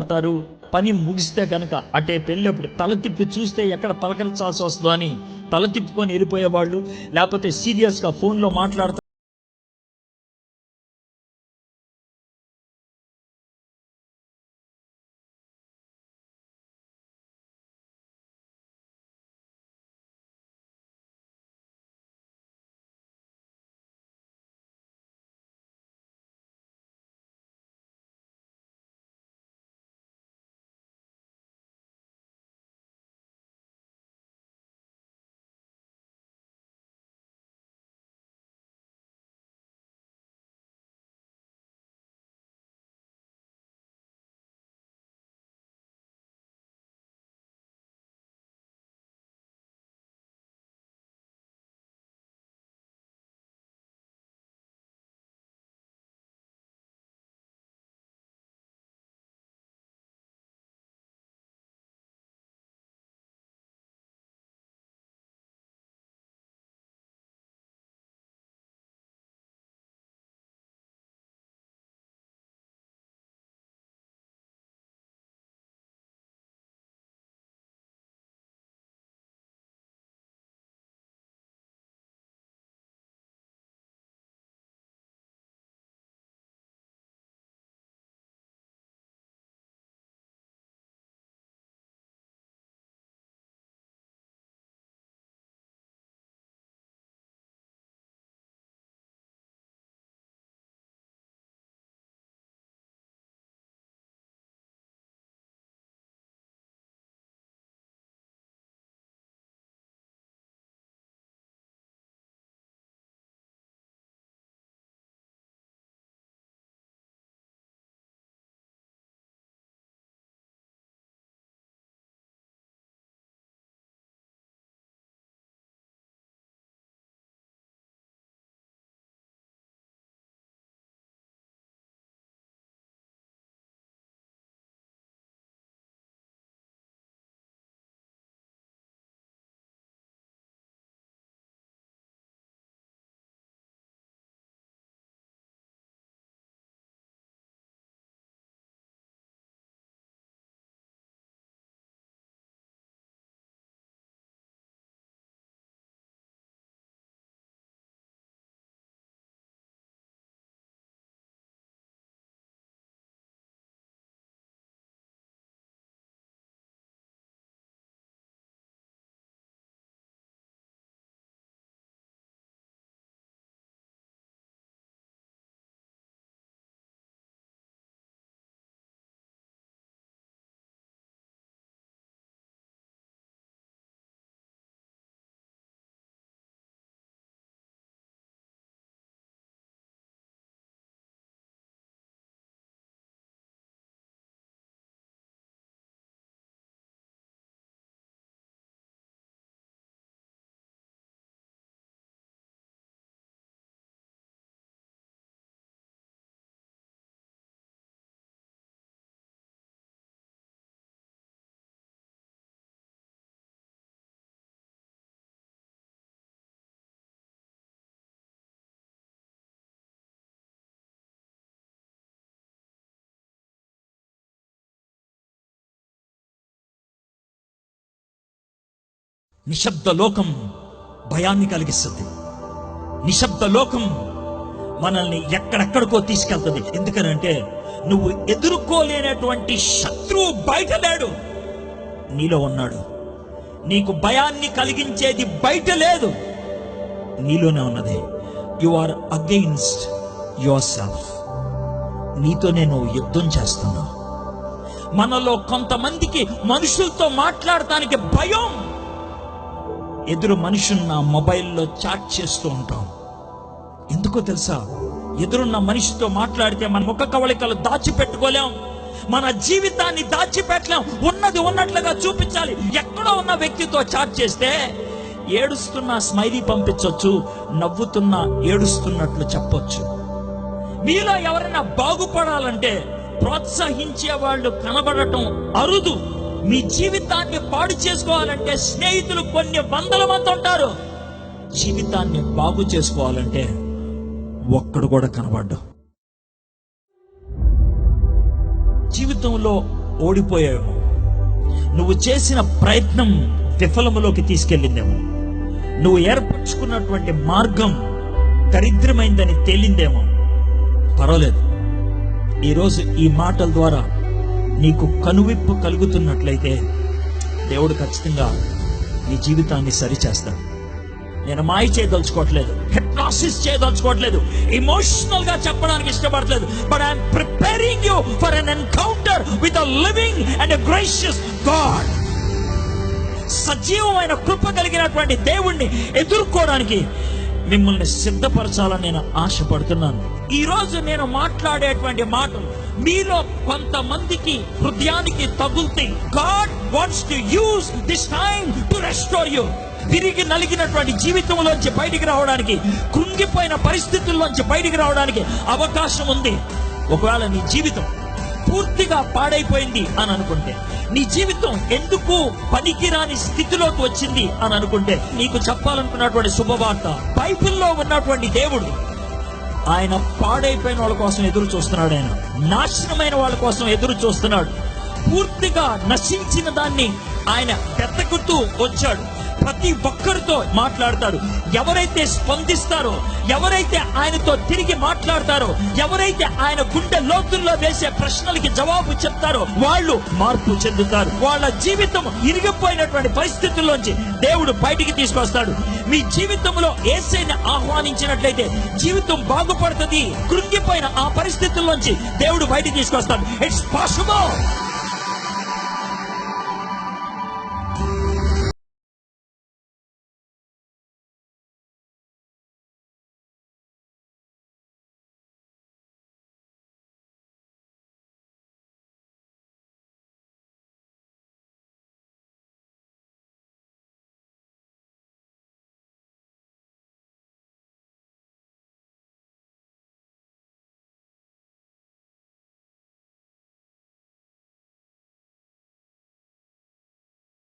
అవుతారు పని ముగిస్తే కనుక అటే పెళ్ళప్పుడు తల తిప్పి చూస్తే ఎక్కడ పలకరించాల్సి వస్తుందో అని తల తిప్పుకొని వెళ్ళిపోయేవాళ్ళు. లేకపోతే సీరియస్గా ఫోన్లో మాట్లాడుతూ నిశ్శబ్ద లోకం భయాన్ని కలిగిస్తుంది. నిశ్శబ్ద లోకం మనల్ని ఎక్కడెక్కడికో తీసుకెళ్తుంది. ఎందుకనంటే నువ్వు ఎదుర్కోలేనటువంటి శత్రువు బయట లేడు నీలో ఉన్నాడు. నీకు భయాన్ని కలిగించేది బయట లేదు నీలోనే ఉన్నది. You are against yourself నీతో నేను యుద్ధం చేస్తున్నావు. మనలో కొంతమందికి మనుషులతో మాట్లాడటానికి భయం. ఎదురు మనుషున్న మొబైల్లో చాట్ చేస్తూ ఉంటాం. ఎందుకో తెలుసా? ఎదురున్న మనిషితో మాట్లాడితే మన ముఖ కవళికలు దాచిపెట్టుకోలేం. మన జీవితాన్ని దాచిపెట్టలేం. ఉన్నది ఉన్నట్లుగా చూపించాలి. ఎక్కడో ఉన్న వ్యక్తితో చాట్ చేస్తే ఏడుస్తున్న స్మైలీ పంపించవచ్చు నవ్వుతున్న ఏడుస్తున్నట్లు చెప్పొచ్చు. మీలో ఎవరైనా బాగుపడాలంటే ప్రోత్సహించే వాళ్ళు కనబడటం అరుదు. మీ జీవితాన్ని పాడు చేసుకోవాలంటే స్నేహితులు కొన్ని వందల మంది ఉంటారు. జీవితాన్ని బాగు చేసుకోవాలంటే ఒక్కడు కూడా కనబడ్డు. జీవితంలో ఓడిపోయావు నువ్వు చేసిన ప్రయత్నం విఫలములోకి తీసుకెళ్ళిందేమో. నువ్వు ఏర్పరచుకున్నటువంటి మార్గం దరిద్రమైందని తేలిందేమో. పర్వాలేదు. ఈరోజు ఈ మాటల ద్వారా నీకు కనువిప్పు కలుగుతున్నట్లయితే దేవుడు ఖచ్చితంగా నీ జీవితాన్ని సరిచేస్తాడు. నేను మాయ చేయదలుచుకోవట్లేదు. హిప్నాసిస్ చేయదలుచుకోవట్లేదు. ఎమోషనల్గా చెప్పడానికి ఇష్టపడట్లేదు. But I'm preparing you for an encounter with a living and gracious God సజీవమైన కృప కలిగినటువంటి దేవుణ్ణి ఎదుర్కోవడానికి మిమ్మల్ని సిద్ధపరచాలని నేను ఆశపడుతున్నాను. ఈ రోజు నేను మాట్లాడేటువంటి మాటలు మీలో కొంతమందికి హృదయానికి తగులుతాయి God wants to use this time to restore you. తిరిగి నలిగినటువంటి జీవితంలోంచి బయటికి రావడానికి కృంగిపోయిన పరిస్థితుల్లోంచి బయటికి రావడానికి అవకాశం ఉంది. ఒకవేళ నీ జీవితం పూర్తిగా పాడైపోయింది అని అనుకుంటే నీ జీవితం ఎందుకు పనికిరాని స్థితిలోకి వచ్చింది అని అనుకుంటే నీకు చెప్పాలనుకున్నటువంటి శుభవార్త బైబిల్లో ఉన్నటువంటి దేవుడు ఆయన పాడైపోయిన వాళ్ళ కోసం ఎదురు చూస్తున్నాడు ఆయన. నాశనమైన వాళ్ళ కోసం ఎదురు చూస్తున్నాడు. పూర్తిగా నశించిన దాన్ని ఆయన పెద్దకుతూ వచ్చాడు. ప్రతి ఒక్కరితో మాట్లాడతాడు. ఎవరైతే స్పందిస్తారో ఎవరైతే ఆయనతో తిరిగి మాట్లాడతారో ఎవరైతే ఆయన గుండె లోతుల్లో వేసే ప్రశ్నలకి జవాబు చెప్తారో వాళ్ళు మార్పు చెందుతారు. వాళ్ళ జీవితం ఇరిగిపోయినటువంటి పరిస్థితుల్లోంచి దేవుడు బయటికి తీసుకొస్తాడు. మీ జీవితంలో ఏసైని ఆహ్వానించినట్లయితే జీవితం బాగుపడుతుంది కృంగిపోయిన ఆ పరిస్థితుల్లోంచి దేవుడు బయటికి తీసుకొస్తాడు. It's possible